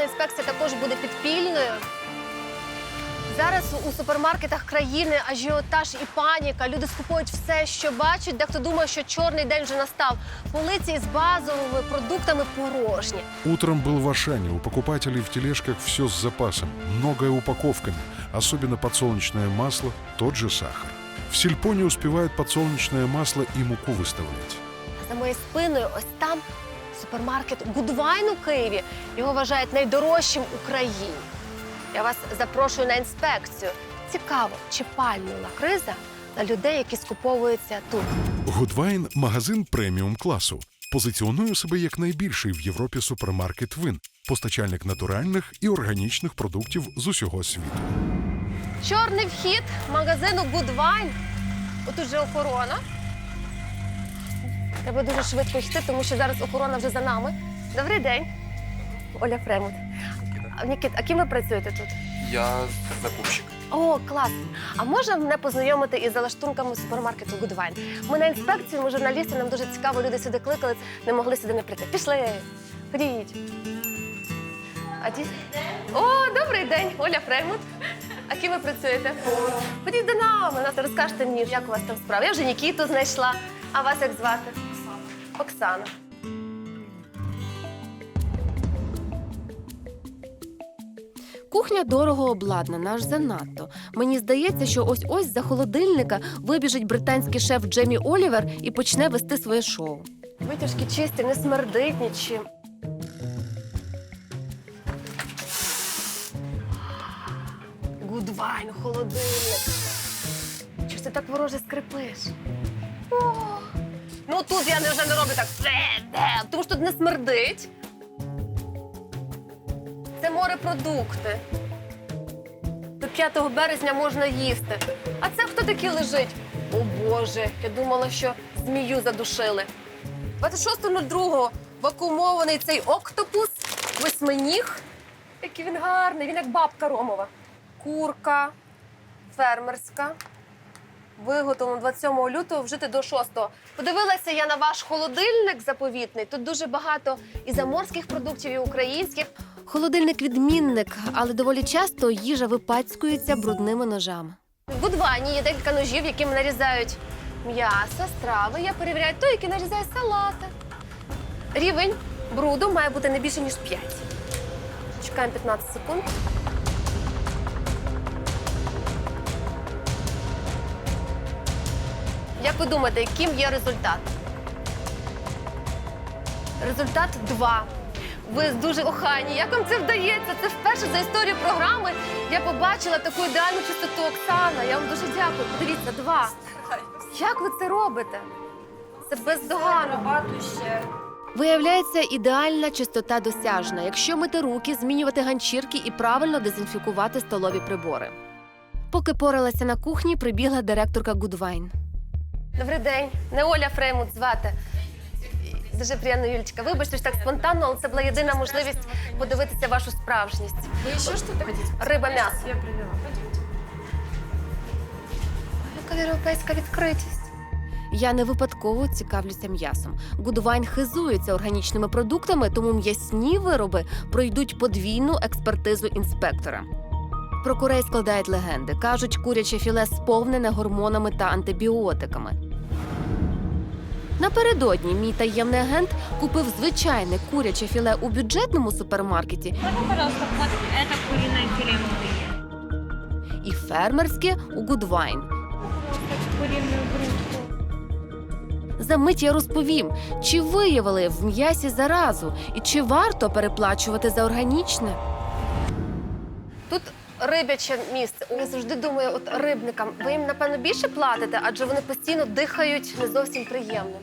санітарна інспекція також буде підпільною. Зараз у супермаркетах країни ажіотаж і паніка. Люди скупують все, що бачать. Дехто думає, що чорний день вже настав. Полиці з базовими продуктами порожні. Утром был в Ашане. У покупателей в тележках все с запасом. Многое упаковками. Особенно подсолнечное масло, тот же сахар. В сельпо не успевают подсолнечное масло и муку выставлять. За моєю спиною ось там супермаркет Гудвайн у Києві. Його вважають найдорожчим у країні. Я вас запрошую на інспекцію. Цікаво, чи пальнула криза на людей, які скуповуються тут. Гудвайн магазин преміум класу. Позиціонує себе як найбільший в Європі супермаркет вин, постачальник натуральних і органічних продуктів з усього світу. Чорний вхід магазину Гудвайн. Отут же охорона. Треба дуже швидко йти, тому що зараз охорона вже за нами. Добрий день. Оля Фремут. А, Нікіт, а ким ви працюєте тут? Я закупщик. О, клас! А може мене познайомити із залаштунками супермаркету Гудвайн? Ми на інспекцію, ми журналісти, нам дуже цікаво, люди сюди кликали, не могли сюди не прийти. Пішли. Ходіть. А ді... О, добрий день, Оля Фреймут. А ким ви працюєте? Ходіть до нами, нас розкажете мені, як у вас там справа. Я вже Нікіту знайшла. А вас як звати? Оксана. Кухня дорого обладнана, аж занадто. Мені здається, що ось ось за холодильника вибіжить британський шеф Джемі Олівер і почне вести своє шоу. Витяжки чисті, не смердить нічим. Гудвайн, холодильник. Чого ти так вороже скрипиш? О, ну я вже не роблю так. Тому що тут не смердить. Це морепродукти. До 5 березня можна їсти. А це хто такий лежить? О Боже, я думала, що змію задушили. 26.02 вакуумований цей октопус, восьминіг. Який він гарний, він як бабка Ромова. Курка фермерська. Виготовлено 27 лютого вжити до 6. Подивилася я на ваш холодильник заповітний. Тут дуже багато і заморських продуктів, і українських. Холодильник відмінник, але доволі часто їжа випацькується брудними ножами. В Гудвані є декілька ножів, якими нарізають м'ясо, страви. Я перевіряю той, який нарізає салати. Рівень бруду має бути не більше, ніж 5. Чекаємо 15 секунд. Як ви думаєте, яким є результат? Результат 2. Ви дуже охайні. Як вам це вдається? Це вперше за історію програми я побачила таку ідеальну чистоту Оксана. Я вам дуже дякую. Подивіться, два. Як ви це робите? Це бездоганно. Виявляється, ідеальна чистота досяжна, якщо мити руки, змінювати ганчірки і правильно дезінфікувати столові прибори. Поки поралася на кухні, прибігла директорка Гудвайн. Добрий день. Не Оля Фреймут звати. Дуже приємно, Юлічка. Вибачте, що так спонтанно, але це була єдина можливість подивитися вашу справжність. Еще что-то хотите? Риба м'ясо. Я привела. Яка європейська відкритість. Я не випадково цікавлюся м'ясом. Гудвайн хизується органічними продуктами, тому м'ясні вироби пройдуть подвійну експертизу інспектора. Про курей складають легенди. Кажуть, куряче філе сповнене гормонами та антибіотиками. Напередодні мій таємний агент купив звичайне куряче філе у бюджетному супермаркеті і фермерське у Гудвайн. Грудку. Замить я розповім, чи виявили в м'ясі заразу і чи варто переплачувати за органічне. Тут рибяче місце. Я завжди думаю, от рибникам, ви їм напевно більше платите, адже вони постійно дихають не зовсім приємно.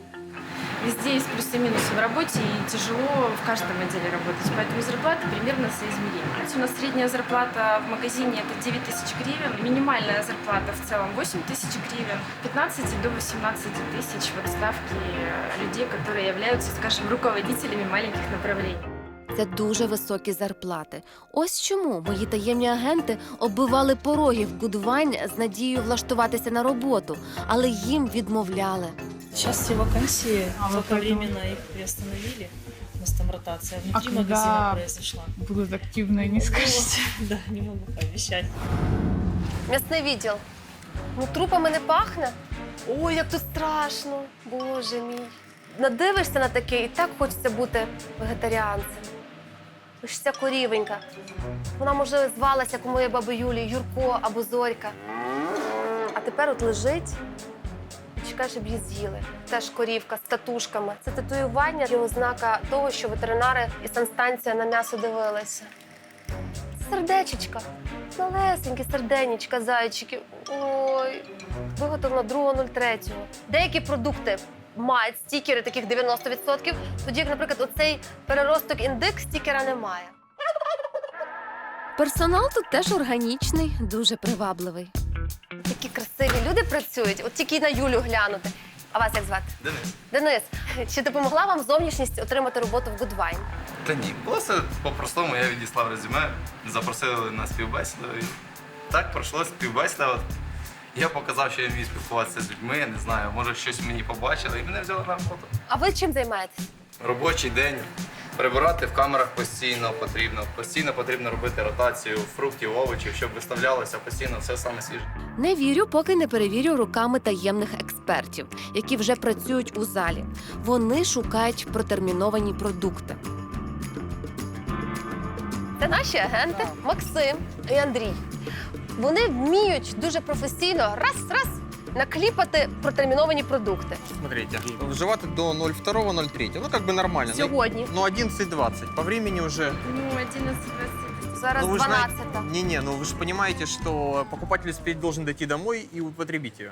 Везде есть плюсы и минусы в работе, и тяжело в каждом отделе работать. Поэтому зарплаты примерно соизмеримы. У нас средняя зарплата в магазине это 9 тысяч гривен, минимальная зарплата в целом 8 тысяч гривен, 15 до 18 тысяч вот ставки э, людей, которые являются, скажем, руководителями маленьких направлений. Це дуже високі зарплати. Ось чому мої таємні агенти оббивали пороги в Гудвайн з надією влаштуватися на роботу, але їм відмовляли. Все вакансии, только временно их приостановили. На нас там ротация А внутри когда- магазина произошла. Будут активные, не скажете. Да, не могу пообещать. М'ясний відділ. Ну, трупами не пахне. Ой, як тут страшно. Боже мій. Надивишся на таке, і так хочеться бути вегетаріанцем. Ось ця корівенька. Вона, може, звалася, як у моєї баби Юлі, Юрко або Зорька. А тепер от лежить і чекає, щоб її з'їли. Теж корівка з татушками. Це татуювання є ознака того, що ветеринари і санстанція на м'ясо дивилися. Сердечечка. Малесенькі серденечка, зайчики. Ой, виготовлено 2.03. Деякі продукти мають стікери таких 90%, тоді як, наприклад, оцей переросток індик стікера немає. Персонал тут теж органічний, дуже привабливий. Такі красиві люди працюють, от тільки на Юлю глянути. А вас як звати? Денис. Денис, чи допомогла вам зовнішність отримати роботу в Goodwine? Та ні, просто по-простому я відіслав резюме, запросили на співбесіду. І так пройшло співбесіда. От. Я показав, що я вмію спілкуватися з людьми, не знаю, може щось мені побачили і мене взяли на роботу. А ви чим займаєтесь? Робочий день. Прибирати в камерах постійно потрібно. Постійно потрібно робити ротацію фруктів, овочів, щоб виставлялося постійно все саме свіже. Не вірю, поки не перевірю руками таємних експертів, які вже працюють у залі. Вони шукають протерміновані продукти. Це наші агенти Максим і Андрій. Вони вміють дуже професійно раз раз накліпати протерміновані продукти. Смотрите, вживати до 02.03. Ну, как бы нормально. Ну, Сьогодні. Ну, 11.20. По времени уже... Ну, 11-20. Зараз Ну, ви ж 12. Не-не, ну вы же понимаете, что покупатель успеть должен дойти домой и употребить ее.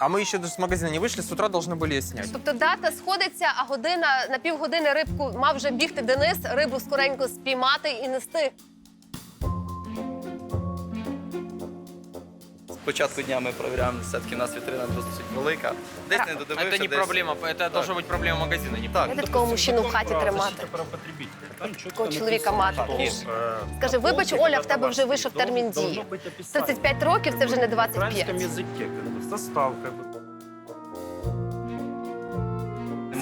А мы еще даже с магазина не вышли, с утра должны были ее снять. Тобто дата сходиться, а година на півгодини рибку мав вже бігти Денис, рибу скоренько спіймати і нести. початку дня ми перевіряємо, все-таки у нас вітрина досить велика. Десь не додивився. Это не десь... проблема, это должна быть проблема магазина. Не Так, Я такого мужчину в хаті тримати. Такого чоловіка мати. Скажи, вибач, Оля, в тебе вже вийшов термін дії. 35 років це вже не 25. состав как бы.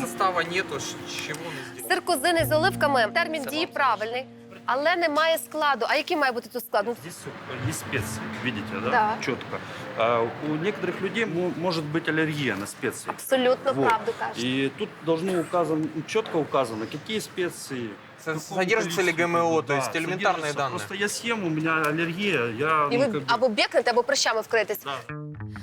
Состава нету, ш- чего мы сделаем? Сир козини з оливками. Термін дії правильний, але немає складу. А який має бути тут склад? Ну, Здесь э, есть специи, видите, да? Да. Четко. А у некоторых людей мо- может быть аллергия на специи. Абсолютно Вот. правду кажеш. И тут должно указано, четко указано, какие специи. в С- каком Содержится ли количестве. ГМО, то Да, есть элементарные содержится. данные. Просто я съем, у меня аллергия, я... І ну, ви как бы- або б'єкнете, або прищами вкритесь. Да.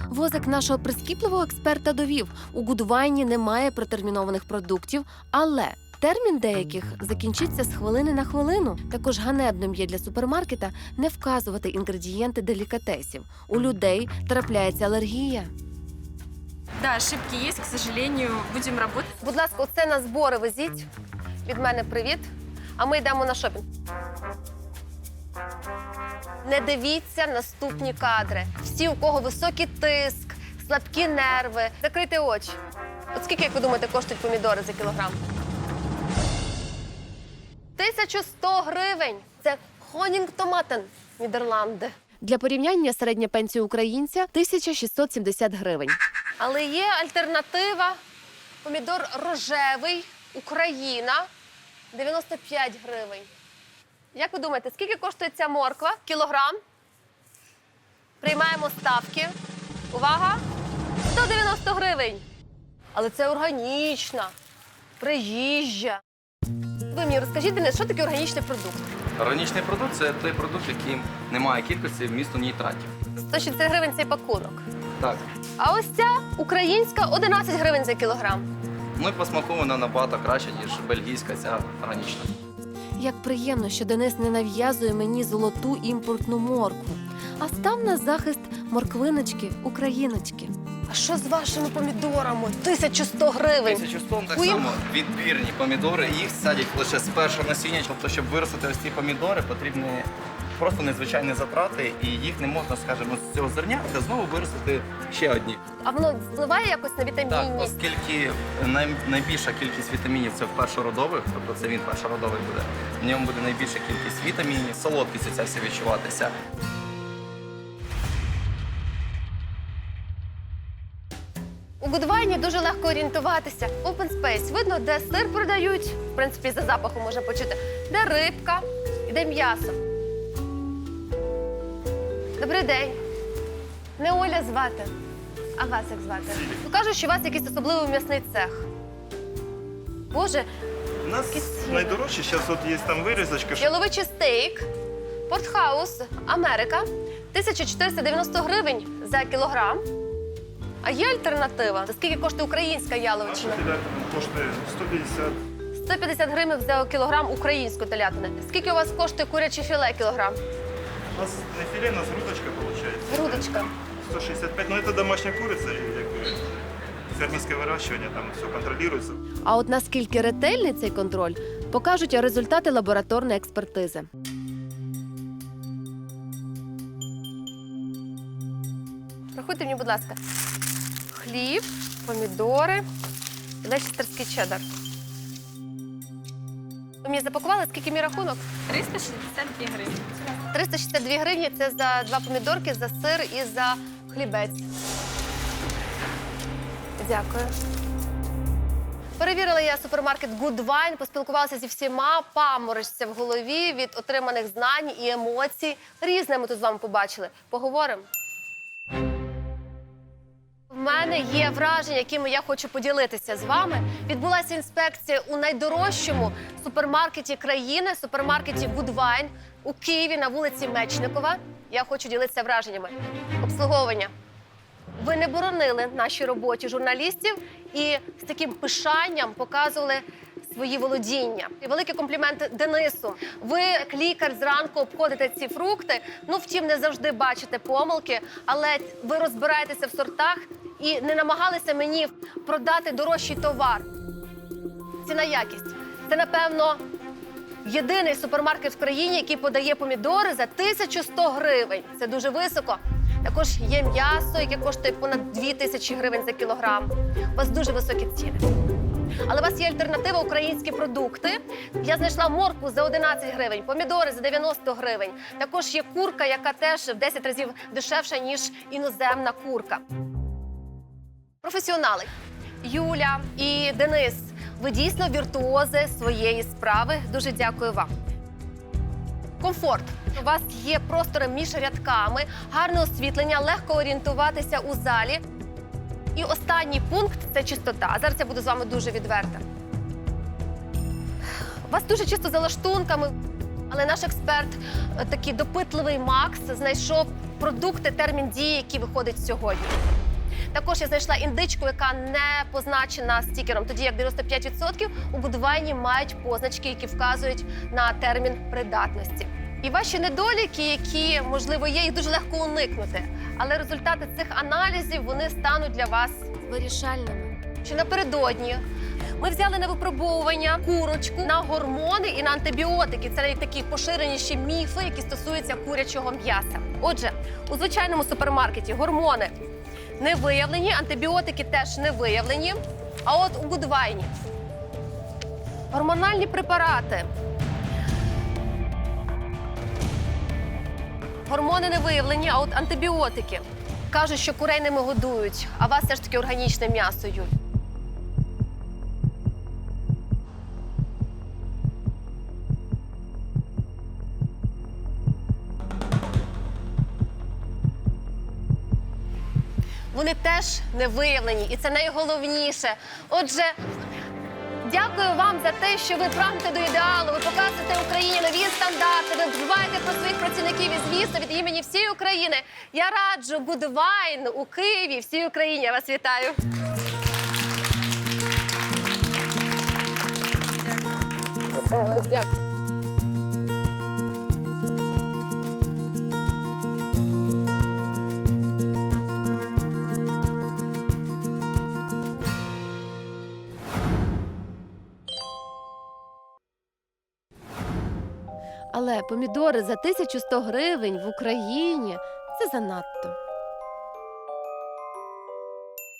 Возик нашого прискіпливого експерта довів: у Гудвайні немає протермінованих продуктів, але термін деяких закінчиться з хвилини на хвилину. Також ганебним є для супермаркета не вказувати інгредієнти делікатесів. У людей трапляється алергія. Да, ошибки есть, к сожалению. Будем работать. Будь ласка, оце на збори везіть. Від мене привіт. А ми йдемо на шопінг. Не дивіться наступні кадри. Всі, у кого високий тиск, слабкі нерви, закрийте очі. От скільки, як ви думаєте, коштують помідори за кілограм? 1100 гривень. Це Хонінгтоматен, Нідерланди. Для порівняння середня пенсія українця 1670 гривень. Але є альтернатива. Помідор рожевий, Україна 95 гривень. Як ви думаєте, скільки коштує ця морква? Кілограм? Приймаємо ставки. Увага! 190 гривень. Але це органічна, приїжджа. Ви мені розкажіть, Денис, що таке органічний продукт? Органічний продукт це той продукт, який не має кількості вмісту нітратів. 160 гривень цей пакунок. Так. А ось ця українська 11 гривень за кілограм. Ну і по смаку вона набагато краще, ніж бельгійська, ця органічна. Як приємно, що Денис не нав'язує мені золоту імпортну моркву, а став на захист морквиночки, україночки. А що з вашими помідорами? 1100 гривень. Тисячу тонн так Уїм. само відбірні помідори. Їх садять лише з першого насіння. Тобто, щоб виростити ось ці помідори, потрібні просто незвичайні затрати, і їх не можна, скажімо, з цього зернятка знову виростити ще одні. А воно впливає якось на Так, вітамінність? оскільки най, найбільша кількість вітамінів це в першородових, тобто це він першородовий буде. В ньому буде найбільша кількість вітамінів, солодкість ця вся відчуватися. У Гудвайні дуже легко орієнтуватися. Open Space. Видно, де сир продають. В принципі, за запахом можна почути. Де рибка і де м'ясо. Добрий день. Не Оля звати. А вас як звати? Ну, кажуть, що у вас якийсь особливий м'ясний цех. Боже, У нас найдорожче, зараз от є там вирізочка, що яловичий стейк, Портхаус, Америка. 1490 гривень за кілограм. А є альтернатива? Скільки коштує українська наша яловичина? телятина коштує 150. 150 гривень за кілограм української телятини. Скільки у вас коштує куряче філе кілограм? У нас не філе, у нас грудочка виходить. Грудочка. 165. Ну, це домашня куриця, якби фермерське вирощування, там все контролюється. А от наскільки ретельний цей контроль, покажуть результати лабораторної експертизи. Рахуйте мені, будь ласка. Хліб, помідори, і лечестерський чеддер. Ви мені запакували, скільки мій рахунок? 362 гривны. 362 гривні це за два помідорки, за сир і за хлібець. Дякую. Перевірила я супермаркет Good Wine, поспілкувалася зі всіма, паморочця в голові від отриманих знань і емоцій. Різне ми тут з вами побачили. Поговоримо. Мене є враження, якими я хочу поділитися з вами. Відбулася інспекція у найдорожчому супермаркеті країни, супермаркеті Good у Києві на вулиці Мечникова. Я хочу ділитися враженнями. Обслуговування. Ви не боронили нашій роботі журналістів і з таким пишанням показували свої володіння. І великий комплімент Денису. Ви, як лікар, зранку обходите ці фрукти. Ну, втім, не завжди бачите помилки, але ви розбираєтеся в сортах і не намагалися мені продати дорожчий товар. Ціна якість. Це, напевно, єдиний супермаркет в країні, який подає помідори за 1100 гривень. Це дуже високо. Також є м'ясо, яке коштує понад 2000 гривень за кілограм. У вас дуже високі ціни. Але у вас є альтернатива українські продукти. Я знайшла моркву за 11 гривень, помідори за 90 гривень. Також є курка, яка теж в 10 разів дешевша, ніж іноземна курка. Професіонали Юля і Денис. Ви дійсно віртуози своєї справи. Дуже дякую вам. Комфорт. У вас є простори між рядками, гарне освітлення, легко орієнтуватися у залі. І останній пункт це чистота. Зараз я буду з вами дуже відверта. Вас дуже чисто за лаштунками, але наш експерт, е, такий допитливий Макс, знайшов продукти, термін дії, який виходить сьогодні. Також я знайшла індичку, яка не позначена стікером, тоді як 95% у будуванні мають позначки, які вказують на термін придатності. І ваші недоліки, які можливо є, їх дуже легко уникнути. Але результати цих аналізів вони стануть для вас Вирішальними. Ще напередодні ми взяли на випробовування курочку на гормони і на антибіотики. Це такі поширеніші міфи, які стосуються курячого м'яса. Отже, у звичайному супермаркеті гормони не виявлені, антибіотики теж не виявлені. А от у Гудвайні гормональні препарати. Гормони не виявлені, а от антибіотики. Кажуть, що курей ними годують, а вас все ж таки органічне м'ясо, Юль. Вони теж не виявлені, і це найголовніше. Отже, дякую вам за те, що ви прагнете до ідеалу. Ви показуєте Україні нові стандарти. Ви дбаєте про своїх працівників і звісно від імені всієї України. Я раджу Гудвайн у Києві, всій Україні. Я вас вітаю. Дякую. Помідори за 1100 гривень в Україні це занадто.